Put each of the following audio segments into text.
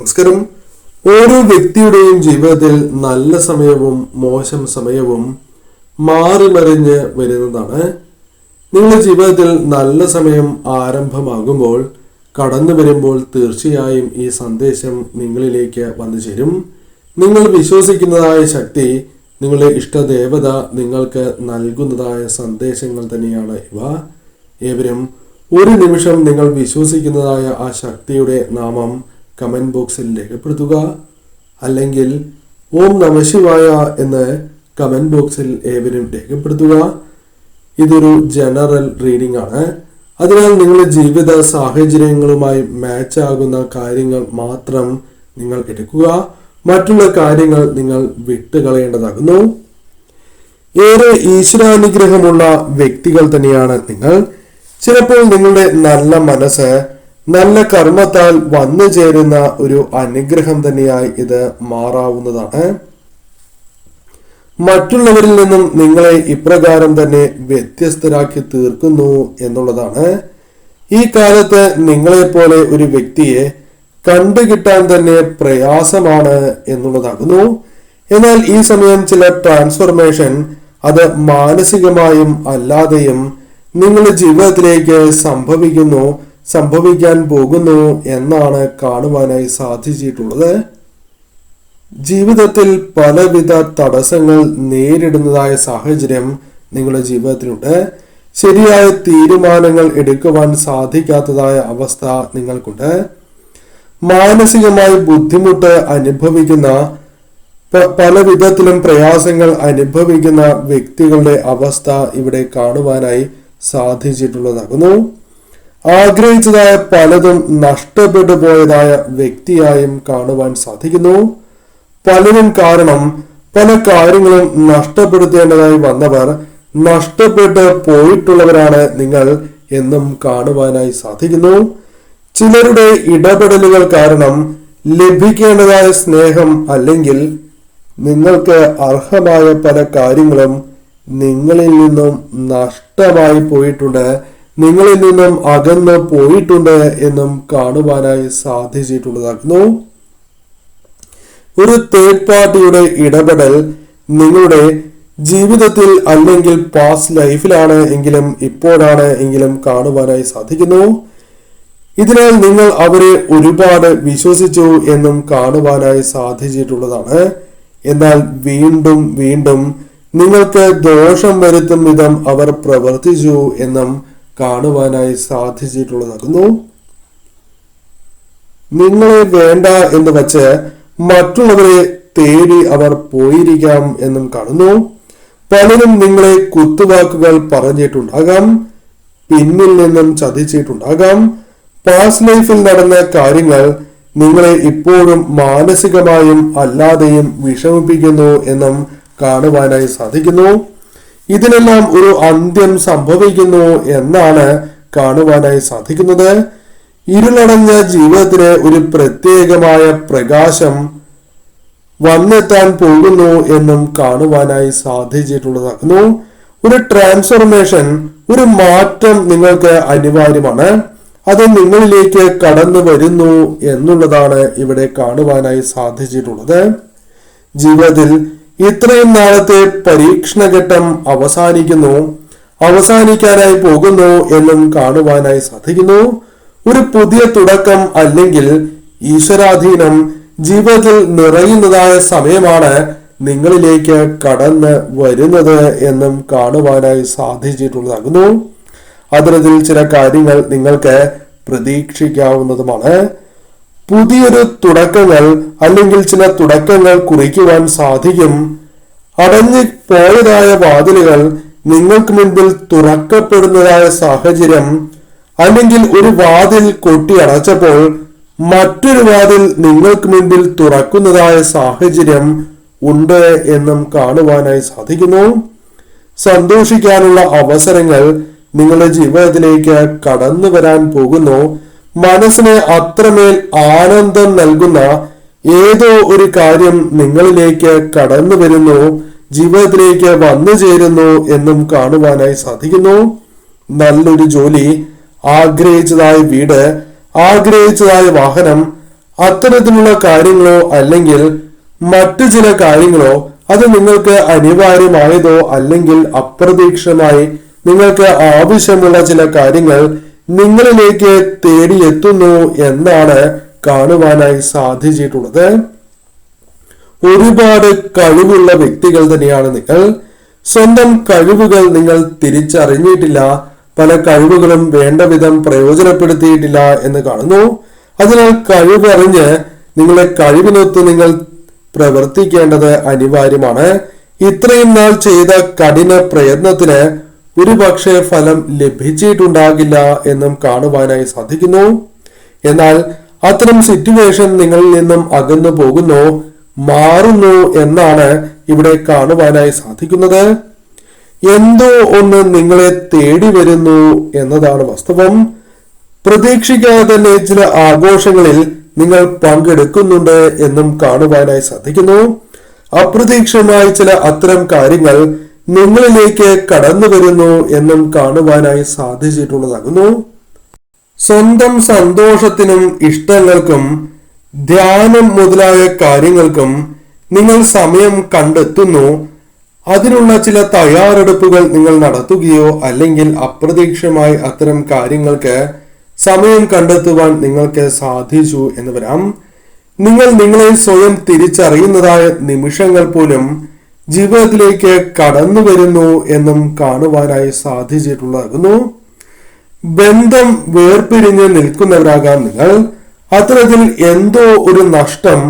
നമസ്കാരം. ഓരോ വ്യക്തിയുടെയും ജീവിതത്തിൽ നല്ല സമയവും മോശം സമയവും മാറി മറിഞ്ഞ് വരുന്നതാണ്. നിങ്ങളുടെ ജീവിതത്തിൽ നല്ല സമയം ആരംഭമാകുമ്പോൾ കടന്നു വരുമ്പോൾ തീർച്ചയായും ഈ സന്ദേശം നിങ്ങളിലേക്ക് വന്നു ചേരും. നിങ്ങൾ വിശ്വസിക്കുന്നതായ ശക്തി നിങ്ങളുടെ ഇഷ്ടദേവത നിങ്ങൾക്ക് നൽകുന്നതായ സന്ദേശങ്ങൾ തന്നെയാണ് ഇവ. ഏവരും ഒരു നിമിഷം നിങ്ങൾ വിശ്വസിക്കുന്നതായ ആ ശക്തിയുടെ നാമം കമന്റ് ബോക്സിൽ രേഖപ്പെടുത്തുക. അല്ലെങ്കിൽ ഓം നമശിവായ എന്ന് കമന്റ് ബോക്സിൽ ഏവരും രേഖപ്പെടുത്തുക. ഇതൊരു ജനറൽ റീഡിംഗ് ആണ്. അതിനാൽ നിങ്ങളുടെ ജീവിത സാഹചര്യങ്ങളുമായി മാച്ച് ആകുന്ന കാര്യങ്ങൾ മാത്രം നിങ്ങൾ എടുക്കുക. മറ്റുള്ള കാര്യങ്ങൾ നിങ്ങൾ വിട്ടുകളയേണ്ടതാകുന്നു. ഏറെ ഈശ്വരാനുഗ്രഹമുള്ള വ്യക്തികൾ തന്നെയാണ് നിങ്ങൾ. ചിലപ്പോൾ നിങ്ങളുടെ നല്ല മനസ്സ് നല്ല കർമ്മത്താൽ വന്നു ചേരുന്ന ഒരു അനുഗ്രഹം തന്നെയായി ഇത് മാറാവുന്നതാണ്. മറ്റുള്ളവരിൽ നിന്നും നിങ്ങളെ ഇപ്രകാരം തന്നെ വ്യത്യസ്തരാക്കി തീർക്കുന്നു എന്നുള്ളതാണ്. ഈ കാലത്ത് നിങ്ങളെപ്പോലെ ഒരു വ്യക്തിയെ കണ്ടുകിട്ടാൻ തന്നെ പ്രയാസമാണ് എന്നുള്ളതാകുന്നു. എന്നാൽ ഈ സമയം ചില ട്രാൻസ്ഫോർമേഷൻ അത് മാനസികമായും അല്ലാതെയും നിങ്ങളുടെ ജീവിതത്തിലേക്ക് സംഭവിക്കുന്നു സംഭവിക്കാൻ പോകുന്നു എന്നാണ് കാണുവാനായി സാധിച്ചിട്ടുള്ളത്. ജീവിതത്തിൽ പലവിധ തടസ്സങ്ങൾ നേരിടുന്നതായ സാഹചര്യം നിങ്ങളുടെ ജീവിതത്തിലുണ്ട്. ശരിയായ തീരുമാനങ്ങൾ എടുക്കുവാൻ സാധിക്കാത്തതായ അവസ്ഥ നിങ്ങൾക്കുണ്ട്. മാനസികമായി ബുദ്ധിമുട്ട് അനുഭവിക്കുന്ന പല വിധത്തിലും പ്രയാസങ്ങൾ അനുഭവിക്കുന്ന വ്യക്തികളുടെ അവസ്ഥ ഇവിടെ കാണുവാനായി സാധിച്ചിട്ടുള്ളതാകുന്നു. ആഗ്രഹിച്ചതായ പലതും നഷ്ടപ്പെട്ടു പോയതായ വ്യക്തിയായും കാണുവാൻ സാധിക്കുന്നു. പലരും കാരണം പല കാര്യങ്ങളും നഷ്ടപ്പെടുത്തേണ്ടതായി വന്നവർ നഷ്ടപ്പെട്ട് പോയിട്ടുള്ളവരാണ് നിങ്ങൾ എന്നും കാണുവാനായി സാധിക്കുന്നു. ചിലരുടെ ഇടപെടലുകൾ കാരണം ലഭിക്കേണ്ടതായ സ്നേഹം അല്ലെങ്കിൽ നിങ്ങൾക്ക് അർഹമായ പല കാര്യങ്ങളും നിങ്ങളിൽ നിന്നും നഷ്ടമായി പോയിട്ടുണ്ട് നിങ്ങളിൽ നിന്നും അകന്ന് പോയിട്ടുണ്ട് എന്നും കാണുവാനായി സാധിച്ചിട്ടുള്ളതാകുന്നു. ഒരു തേർഡ് പാർട്ടിയുടെ ഇടപെടൽ നിങ്ങളുടെ ജീവിതത്തിൽ അല്ലെങ്കിൽ പാസ്റ്റ് ലൈഫിലാണ് എങ്കിലും ഇപ്പോഴാണ് എങ്കിലും കാണുവാനായി സാധിക്കുന്നു. ഇതിനാൽ നിങ്ങൾ അവരെ ഒരുപാട് വിശ്വസിച്ചു എന്നും കാണുവാനായി സാധിച്ചിട്ടുള്ളതാണ്. എന്നാൽ വീണ്ടും വീണ്ടും നിങ്ങൾക്ക് ദോഷം വരുത്തും വിധം അവർ പ്രവർത്തിച്ചു എന്നും കാണുവാനായി സാധിച്ചിട്ടുള്ളതാകുന്നു നിങ്ങളെ വേണ്ട എന്ന് വച്ച് മറ്റുള്ളവരെ തേടി അവർ പോയിരിക്കാം എന്നും കാണുന്നു. പലരും നിങ്ങളെ കുത്തുവാക്കുകൾ പറഞ്ഞിട്ടുണ്ടാകാം പിന്നിൽ നിന്നും ചതിച്ചിട്ടുണ്ടാകാം. പാസ്റ്റ് ലൈഫിൽ നടന്ന കാര്യങ്ങൾ നിങ്ങളെ ഇപ്പോഴും മാനസികമായും അല്ലാതെയും വിഷമിപ്പിക്കുന്നു എന്നും കാണുവാനായി സാധിക്കുന്നു. ഇതിനെല്ലാം ഒരു അന്ത്യം സംഭവിക്കുന്നു എന്നാണ് കാണുവാനായി സാധിക്കുന്നത്. ഇരുളടഞ്ഞ ജീവിതത്തിന് ഒരു പ്രത്യേകമായ പ്രകാശം വന്നെത്താൻ പോകുന്നു എന്നും കാണുവാനായി സാധിച്ചിട്ടുള്ളതാകുന്നു. ഒരു ട്രാൻസ്ഫോർമേഷൻ ഒരു മാറ്റം നിങ്ങൾക്ക് അനിവാര്യമാണ്. അത് നിങ്ങളിലേക്ക് കടന്നു വരുന്നു എന്നുള്ളതാണ് ഇവിടെ കാണുവാനായി സാധിച്ചിട്ടുള്ളത്. ജീവിതത്തിൽ ഇത്രയും നാളത്തെ പരീക്ഷണഘട്ടം അവസാനിക്കുന്നു. അവസാനിക്കാനായി പോകുന്നു എന്നും കാണുവാനായി സാധിക്കുന്നു. ഒരു പുതിയ തുടക്കം അല്ലെങ്കിൽ ഈശ്വരാധീനം ജീവിതത്തിൽ നിറയുന്നതായ സമയമാണ് നിങ്ങളിലേക്ക് കടന്ന് വരുന്നത് എന്നും കാണുവാനായി സാധിച്ചിട്ടുള്ളതാകുന്നു. അത്തരത്തിൽ ചില കാര്യങ്ങൾ നിങ്ങൾക്ക് പ്രതീക്ഷിക്കാവുന്നതുമാണ്. പുതിയൊരു തുടക്കങ്ങൾ അല്ലെങ്കിൽ ചില തുടക്കങ്ങൾ കുറിക്കുവാൻ സാധിക്കും. അടഞ്ഞു പോയതായ വാതിലുകൾ നിങ്ങൾക്ക് മുൻപിൽ തുറക്കപ്പെടുന്നതായ സാഹചര്യം അല്ലെങ്കിൽ ഒരു വാതിൽ കൊട്ടിയടച്ചപ്പോൾ മറ്റൊരു വാതിൽ നിങ്ങൾക്ക് മുൻപിൽ തുറക്കുന്നതായ സാഹചര്യം ഉണ്ട് എന്നും കാണുവാനായി സാധിക്കുന്നു. സന്തോഷിക്കാനുള്ള അവസരങ്ങൾ നിങ്ങളുടെ ജീവിതത്തിലേക്ക് കടന്നു വരാൻ പോകുന്നു. മനസ്സിന് അത്രമേൽ ആനന്ദം നൽകുന്ന ഏതോ ഒരു കാര്യം നിങ്ങളിലേക്ക് കടന്നു വരുന്നു ജീവിതത്തിലേക്ക് വന്നു ചേരുന്നു എന്നും കാണുവാനായി സാധിക്കുന്നു. നല്ലൊരു ജോലി ആഗ്രഹിച്ചതായ വീട് ആഗ്രഹിച്ചതായ വാഹനം അത്തരത്തിലുള്ള കാര്യങ്ങളോ അല്ലെങ്കിൽ മറ്റു ചില കാര്യങ്ങളോ അത് നിങ്ങൾക്ക് അനിവാര്യമായതോ അല്ലെങ്കിൽ അപ്രതീക്ഷിതമായി നിങ്ങൾക്ക് ആവശ്യമുള്ള ചില കാര്യങ്ങൾ നിങ്ങളിലേക്ക് തേടിയെത്തുന്നു എന്നാണ് കാണുവാനായി സാധിച്ചിട്ടുള്ളത്. ഒരുപാട് കഴിവുള്ള വ്യക്തികൾ തന്നെയാണ് നിങ്ങൾ. സ്വന്തം കഴിവുകൾ നിങ്ങൾ തിരിച്ചറിഞ്ഞിട്ടില്ല. പല കഴിവുകളും വേണ്ട വിധം പ്രയോജനപ്പെടുത്തിയിട്ടില്ല എന്ന് കാണുന്നു. അതിനാൽ കഴിവറിഞ്ഞ് നിങ്ങളെ കഴിവിനൊത്ത് നിങ്ങൾ പ്രവർത്തിക്കേണ്ടത് അനിവാര്യമാണ്. ഇത്രയും നാൾ ചെയ്ത കഠിന പ്രയത്നത്തിന് ഒരു പക്ഷേ ഫലം ലഭിച്ചിട്ടുണ്ടാകില്ല എന്നും കാണുവാനായി സാധിക്കുന്നു. എന്നാൽ അത്തരം സിറ്റുവേഷൻ നിങ്ങളിൽ നിന്നും അകന്നു പോകുന്നു മാറുന്നു എന്നാണ് ഇവിടെ കാണുവാനായി സാധിക്കുന്നത്. എന്തോ ഒന്ന് നിങ്ങളെ തേടി വരുന്നു എന്നതാണ് വാസ്തവം. പ്രതീക്ഷിക്കാതെ തന്നെ ചില ആഘോഷങ്ങളിൽ നിങ്ങൾ പങ്കെടുക്കുന്നുണ്ട് എന്നും കാണുവാനായി സാധിക്കുന്നു. അപ്രതീക്ഷിതമായി ചില അത്തരം കാര്യങ്ങൾ നിങ്ങളിലേക്ക് കടന്നു വരുന്നു എന്നും കാണുവാനായി സാധിച്ചിട്ടുള്ളതാകുന്നു. സ്വന്തം സന്തോഷത്തിനും ഇഷ്ടങ്ങൾക്കും ധ്യാനം മുതലായ കാര്യങ്ങൾക്കും നിങ്ങൾ സമയം കണ്ടെത്തുന്നു. അതിനുള്ള ചില തയ്യാറെടുപ്പുകൾ നിങ്ങൾ നടത്തുകയോ അല്ലെങ്കിൽ അപ്രതീക്ഷമായി അത്തരം കാര്യങ്ങൾക്ക് സമയം കണ്ടെത്തുവാൻ നിങ്ങൾക്ക് സാധിച്ചു എന്ന് വരാം. നിങ്ങൾ നിങ്ങളെ സ്വയം തിരിച്ചറിയുന്നതായ നിമിഷങ്ങൾ പോലും ജീവിതത്തിലേക്ക് കടന്നു വരുന്നു എന്നും കാണുവാനായി സാധിച്ചിട്ടുള്ളതാകുന്നു. ബന്ധം വേർപിരിഞ്ഞ് നിൽക്കുന്നവരാകാം നിങ്ങൾ. അത്തരത്തിൽ എന്തോ ഒരു നഷ്ടം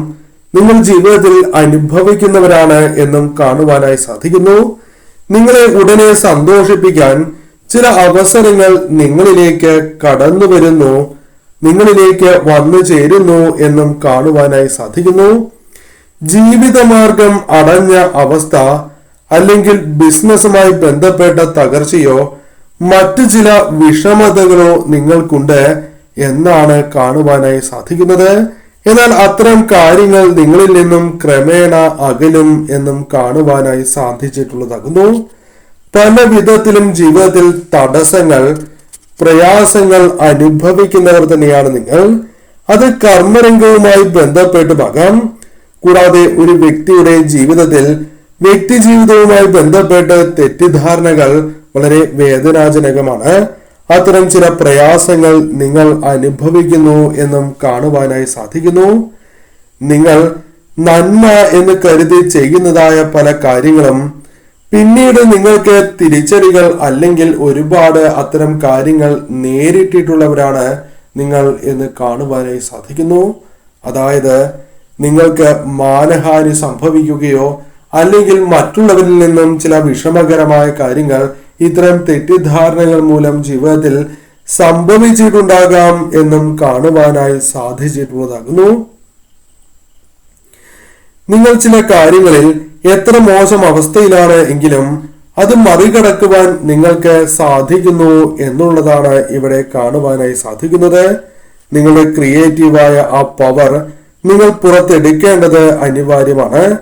നിങ്ങൾ ജീവിതത്തിൽ അനുഭവിക്കുന്നവരാണ് എന്നും കാണുവാനായി സാധിക്കുന്നു. നിങ്ങളെ ഉടനെ സന്തോഷിപ്പിക്കാൻ ചില അവസരങ്ങൾ നിങ്ങളിലേക്ക് കടന്നു വരുന്നു നിങ്ങളിലേക്ക് വന്നു ചേരുന്നു എന്നും കാണുവാനായി സാധിക്കുന്നു. ജീവിതമാർഗം അടഞ്ഞ അവസ്ഥ അല്ലെങ്കിൽ ബിസിനസ്സുമായി ബന്ധപ്പെട്ട തകർച്ചയോ മറ്റു ചില വിഷമതകളോ നിങ്ങൾക്കുണ്ട് എന്നാണ് കാണുവാനായി സാധിക്കുന്നത്. എന്നാൽ അത്തരം കാര്യങ്ങൾ നിങ്ങളിൽ നിന്നും ക്രമേണ അകലും എന്നും കാണുവാനായി സാധിച്ചിട്ടുള്ളതാകുന്നു. പല വിധത്തിലും ജീവിതത്തിൽ തടസ്സങ്ങൾ പ്രയാസങ്ങൾ അനുഭവിക്കുന്നവർ തന്നെയാണ് നിങ്ങൾ. അത് കർമ്മരംഗവുമായി ബന്ധപ്പെട്ടുമാകാം കൂടാതെ ഒരു വ്യക്തിയുടെ ജീവിതത്തിൽ വ്യക്തി ജീവിതവുമായി ബന്ധപ്പെട്ട് തെറ്റിദ്ധാരണകൾ വളരെ വേദനാജനകമാണ്. അത്തരം ചില പ്രയാസങ്ങൾ നിങ്ങൾ അനുഭവിക്കുന്നു എന്നും കാണുവാനായി സാധിക്കുന്നു. നിങ്ങൾ നന്മ എന്ന് കരുതി ചെയ്യുന്നതായ പല കാര്യങ്ങളും പിന്നീട് നിങ്ങൾക്ക് തിരിച്ചടികൾ അല്ലെങ്കിൽ ഒരുപാട് അത്തരം കാര്യങ്ങൾ നേരിട്ടിട്ടുള്ളവരാണ് നിങ്ങൾ എന്ന് കാണുവാനായി സാധിക്കുന്നു. അതായത് നിങ്ങൾക്ക് മാനഹാനി സംഭവിക്കുകയോ അല്ലെങ്കിൽ മറ്റുള്ളവരിൽ നിന്നും ചില വിഷമകരമായ കാര്യങ്ങൾ ഇത്തരം തെറ്റിദ്ധാരണകൾ മൂലം ജീവിതത്തിൽ സംഭവിച്ചിട്ടുണ്ടാകാം എന്നും കാണുവാനായി സാധിച്ചിട്ടുള്ളതാകുന്നു. നിങ്ങൾ ചില കാര്യങ്ങളിൽ എത്ര മോശം അവസ്ഥയിലാണ് എങ്കിലും അത് മറികടക്കുവാൻ നിങ്ങൾക്ക് സാധിക്കുന്നു എന്നുള്ളതാണ് ഇവിടെ കാണുവാനായി സാധിക്കുന്നത്. നിങ്ങളുടെ ക്രിയേറ്റീവായ ആ പവർ നിങ്ങൾ പുറത്തെടുക്കേണ്ടത് അനിവാര്യമാണ്.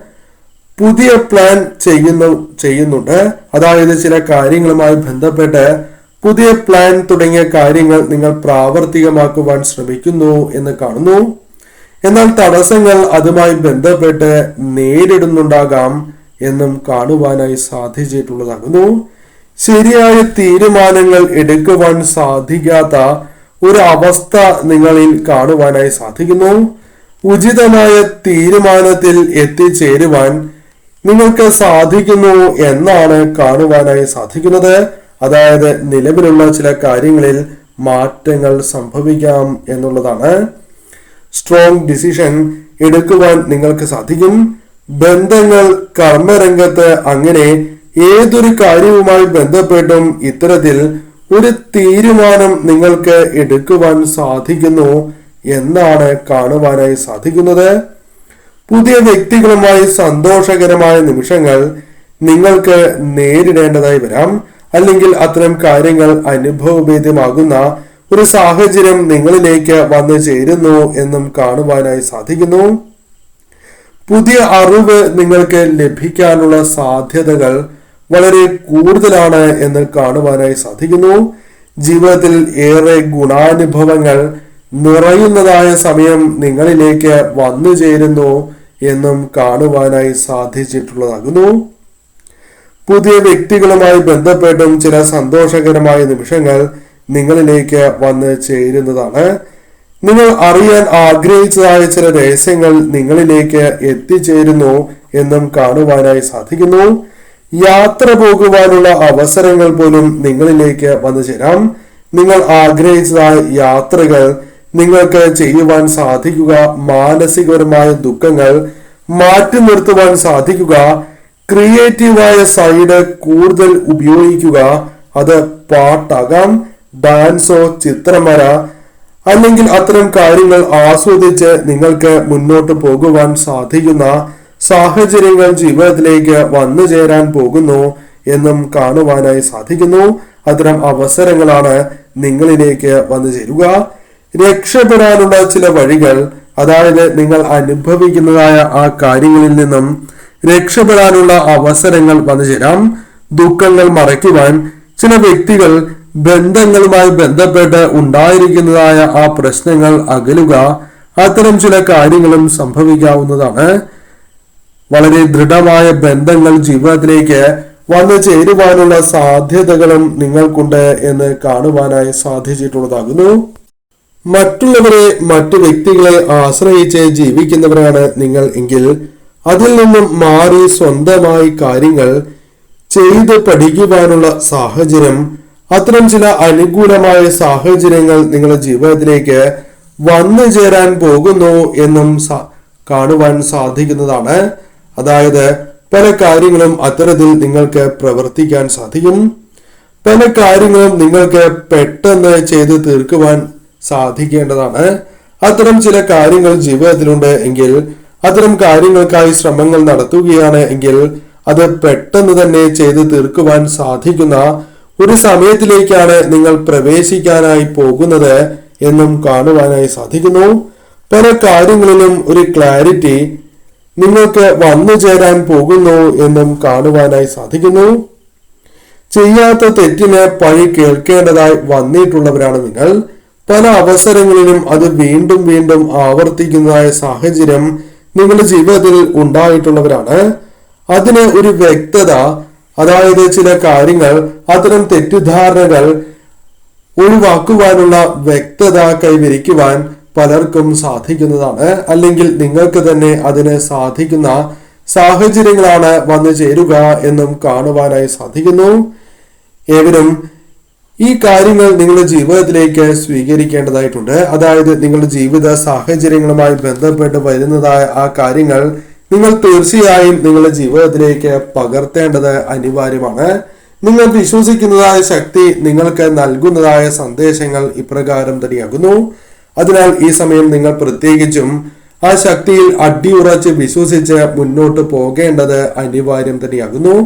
പുതിയ പ്ലാൻ ചെയ്യുന്നു ചെയ്യുന്നുണ്ട്. അതായത് ചില കാര്യങ്ങളുമായി ബന്ധപ്പെട്ട് പുതിയ പ്ലാൻ തുടങ്ങിയ കാര്യങ്ങൾ നിങ്ങൾ പ്രാവർത്തികമാക്കുവാൻ ശ്രമിക്കുന്നു എന്ന് കാണുന്നു. എന്നാൽ തടസ്സങ്ങൾ അതുമായി ബന്ധപ്പെട്ട് നേരിടുന്നുണ്ടാകാം എന്നും കാണുവാനായി സാധിച്ചിട്ടുള്ളതാകുന്നു. ശരിയായ തീരുമാനങ്ങൾ എടുക്കുവാൻ സാധിക്കാത്ത ഒരു അവസ്ഥ നിങ്ങളിൽ കാണുവാനായി സാധിക്കുന്നു. ഉചിതമായ തീരുമാനത്തിൽ എത്തിച്ചേരുവാൻ നിങ്ങൾക്ക് സാധിക്കുന്നു എന്നാണ് കാണുവാനായി സാധിക്കുന്നത്. അതായത് നിലവിലുള്ള ചില കാര്യങ്ങളിൽ മാറ്റങ്ങൾ സംഭവിക്കാം എന്നുള്ളതാണ്. സ്ട്രോങ് ഡിസിഷൻ എടുക്കുവാൻ നിങ്ങൾക്ക് സാധിക്കും. ബന്ധങ്ങൾ കർമ്മരംഗത്ത് അങ്ങനെ ഏതൊരു കാര്യവുമായി ബന്ധപ്പെട്ടും ഇത്തരത്തിൽ ഒരു തീരുമാനം നിങ്ങൾക്ക് എടുക്കുവാൻ സാധിക്കുന്നു എന്നാണ് കാണുവാനായി സാധിക്കുന്നത്? പുതിയ വ്യക്തികളുമായി സന്തോഷകരമായ നിമിഷങ്ങൾ നിങ്ങൾക്ക് നേരിടേണ്ടതായി വരാം. അല്ലെങ്കിൽ അത്തരം കാര്യങ്ങൾ അനുഭവഭേദ്യമാകുന്ന ഒരു സാഹചര്യം നിങ്ങളിലേക്ക് വന്നു ചേരുന്നു എന്നും കാണുവാനായി സാധിക്കുന്നു. പുതിയ അറിവ് നിങ്ങൾക്ക് ലഭിക്കാനുള്ള സാധ്യതകൾ വളരെ കൂടുതലാണ് എന്ന് കാണുവാനായി സാധിക്കുന്നു. ജീവിതത്തിൽ ഏറെ ഗുണാനുഭവങ്ങൾ നിറയുന്നതായ സമയം നിങ്ങളിലേക്ക് വന്നു ചേരുന്നു എന്നും കാണുവാനായി സാധിച്ചിട്ടുള്ളതാകുന്നു. പുതിയ വ്യക്തികളുമായി ബന്ധപ്പെട്ടും ചില സന്തോഷകരമായ നിമിഷങ്ങൾ നിങ്ങളിലേക്ക് വന്ന് ചേരുന്നതാണ്. നിങ്ങൾ അറിയാൻ ആഗ്രഹിച്ചതായ ചില രഹസ്യങ്ങൾ നിങ്ങളിലേക്ക് എത്തിച്ചേരുന്നു എന്നും കാണുവാനായി സാധിക്കുന്നു. യാത്ര പോകുവാനുള്ള അവസരങ്ങൾ പോലും നിങ്ങളിലേക്ക് വന്നു ചേരാം. നിങ്ങൾ ആഗ്രഹിച്ചതായ യാത്രകൾ നിങ്ങൾക്ക് ചെയ്യുവാൻ സാധിക്കുക. മാനസികപരമായ ദുഃഖങ്ങൾ മാറ്റി നിർത്തുവാൻ സാധിക്കുക. ക്രിയേറ്റീവായ സൈഡ് കൂടുതൽ ഉപയോഗിക്കുക. അത് പാട്ടാകാം. ഡാൻസോ ചിത്രമര അല്ലെങ്കിൽ അത്തരം കാര്യങ്ങൾ ആസ്വദിച്ച് നിങ്ങൾക്ക് മുന്നോട്ട് പോകുവാൻ സാധിക്കുന്ന സാഹചര്യങ്ങൾ ജീവിതത്തിലേക്ക് വന്നു ചേരാൻ പോകുന്നു എന്നും കാണുവാനായി സാധിക്കുന്നു. അത്തരം അവസരങ്ങളാണ് നിങ്ങളിലേക്ക് വന്നു ചേരുക. രക്ഷപ്പെടാനുള്ള ചില വഴികൾ അതായത് നിങ്ങൾ അനുഭവിക്കുന്നതായ ആ കാര്യങ്ങളിൽ നിന്നും രക്ഷപ്പെടാനുള്ള അവസരങ്ങൾ വന്നു ചേരാം. ദുഃഖങ്ങൾ മറയ്ക്കുവാൻ ചില വ്യക്തികൾ ബന്ധങ്ങളുമായി ബന്ധപ്പെട്ട് ഉണ്ടായിരിക്കുന്നതായ ആ പ്രശ്നങ്ങൾ അകലുക. അത്തരം ചില കാര്യങ്ങളും സംഭവിക്കാവുന്നതാണ്. വളരെ ദൃഢമായ ബന്ധങ്ങൾ ജീവിതത്തിലേക്ക് വന്നു ചേരുവാനുള്ള സാധ്യതകളും നിങ്ങൾക്കുണ്ട് എന്ന് കാണുവാനായി സാധിച്ചിട്ടുള്ളതാകുന്നു. മറ്റുള്ളവരെ മറ്റു വ്യക്തികളെ ആശ്രയിച്ച് ജീവിക്കുന്നവരാണ് നിങ്ങൾ എങ്കിൽ അതിൽ നിന്നും മാറി സ്വന്തമായി കാര്യങ്ങൾ ചെയ്ത് പഠിക്കുവാനുള്ള സാഹചര്യം അത്തരം ചില അനുകൂലമായ സാഹചര്യങ്ങൾ നിങ്ങളുടെ ജീവിതത്തിലേക്ക് വന്നു ചേരാൻ പോകുന്നു എന്നും കാണുവാൻ സാധിക്കുന്നതാണ്. അതായത് പല കാര്യങ്ങളും അത്തരത്തിൽ നിങ്ങൾക്ക് പ്രവർത്തിക്കാൻ സാധിക്കും. പല കാര്യങ്ങളും നിങ്ങൾക്ക് പെട്ടെന്ന് ചെയ്ത് തീർക്കുവാൻ സാധിക്കേണ്ടതാണ്. അത്തരം ചില കാര്യങ്ങൾ ജീവിതത്തിലുണ്ട് എങ്കിൽ അത്തരം കാര്യങ്ങൾക്കായി ശ്രമങ്ങൾ നടത്തുകയാണ് എങ്കിൽ അത് പെട്ടെന്ന് തന്നെ ചെയ്ത് തീർക്കുവാൻ സാധിക്കുന്ന ഒരു സമയത്തിലേക്കാണ് നിങ്ങൾ പ്രവേശിക്കാനായി പോകുന്നത് എന്നും കാണുവാനായി സാധിക്കുന്നു. പല കാര്യങ്ങളിലും ഒരു ക്ലാരിറ്റി നിങ്ങൾക്ക് വന്നു ചേരാൻ പോകുന്നു എന്നും കാണുവാനായി സാധിക്കുന്നു. ചെയ്യാത്ത തെറ്റിന് പഴി കേൾക്കേണ്ടതായി വന്നിട്ടുള്ളവരാണ് നിങ്ങൾ. പല അവസരങ്ങളിലും അത് വീണ്ടും വീണ്ടും ആവർത്തിക്കുന്നതായ സാഹചര്യം നിങ്ങളുടെ ജീവിതത്തിൽ ഉണ്ടായിട്ടുള്ളവരാണ്. അതിന് ഒരു വ്യക്തത അതായത് ചില കാര്യങ്ങൾ അത്തരം തെറ്റിദ്ധാരണകൾ ഒഴിവാക്കുവാനുള്ള വ്യക്തത കൈവരിക്കുവാൻ പലർക്കും സാധിക്കുന്നതാണ്. അല്ലെങ്കിൽ നിങ്ങൾക്ക് തന്നെ അതിന് സാധിക്കുന്ന സാഹചര്യങ്ങളാണ് വന്നു ചേരുക എന്നും കാണുവാനായി സാധിക്കുന്നു. ഏവരും ഈ കാര്യങ്ങൾ നിങ്ങളുടെ ജീവിതത്തിലേക്ക് സ്വീകരിക്കേണ്ടതായിട്ടുണ്ട്. അതായത് നിങ്ങളുടെ ജീവിത സാഹചര്യങ്ങളുമായി ബന്ധപ്പെട്ട് വരുന്നതായ ആ കാര്യങ്ങൾ നിങ്ങൾ തീർച്ചയായും നിങ്ങളുടെ ജീവിതത്തിലേക്ക് പകർത്തേണ്ടത് അനിവാര്യമാണ്. നിങ്ങൾ വിശ്വസിക്കുന്നതായ ശക്തി നിങ്ങൾക്ക് നൽകുന്നതായ സന്ദേശങ്ങൾ ഇപ്രകാരം തന്നെയാകുന്നു. അതിനാൽ ഈ സമയം നിങ്ങൾ പ്രത്യേകിച്ചും ആ ശക്തിയിൽ അടിയുറച്ച് വിശ്വസിച്ച് മുന്നോട്ട് പോകേണ്ടത് അനിവാര്യം തന്നെയാകുന്നു.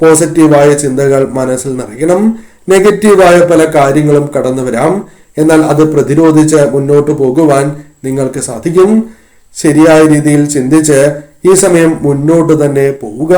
പോസിറ്റീവായ ചിന്തകൾ മനസ്സിൽ നിറയണം. നെഗറ്റീവായ പല കാര്യങ്ങളും കടന്നു വരാം. എന്നാൽ അത് പ്രതിരോധിച്ച് മുന്നോട്ട് പോകുവാൻ നിങ്ങൾക്ക് സാധിക്കും. ശരിയായ രീതിയിൽ ചിന്തിച്ച് ഈ സമയം മുന്നോട്ട് തന്നെ പോവുക.